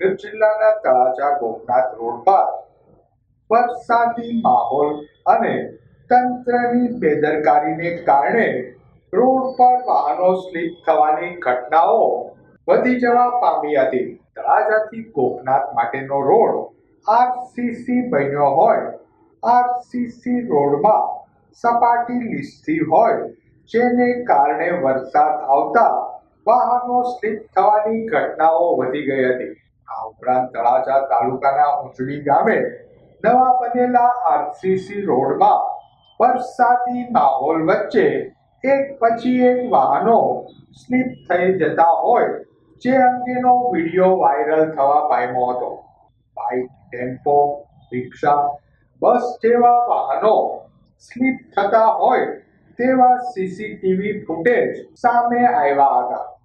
સુરત જિલ્લાના તળાજા ગોપનાથ રોડ પર. વરસાદી માહોલ અને તંત્રની બેદરકારીને કારણે રોડ પર વાહનો સ્લીપ થવાની ઘટનાઓ વધી જવા પામી હતી. તળાજાથી ગોપનાથ માટેનો રોડ આરસીસી બન્યો હોય, આરસીસી રોડમાં સપાટી લીસતી હોય, જેને કારણે વરસાદ આવતા વાહનો સ્લીપ થવાની ઘટનાઓ વધી ગઈ હતી. આ ઉપરાંત તળાજા તાલુકાના ઊંચડી ગામે નવા બનેલા આરસીસી રોડમાં વરસાદી માહોલ વચ્ચે એક પછી એક વાહનો સ્લીપ થઈ જતા હોય જે અંગેનો વીડિયો વાયરલ થવા પામ્યો હતો. બાઇક, ટેમ્પો, રિક્ષા, બસ જેવા વાહનો સ્લીપ થતા હોય તેવા સીસીટીવી ફૂટેજ સામે આવ્યા હતા.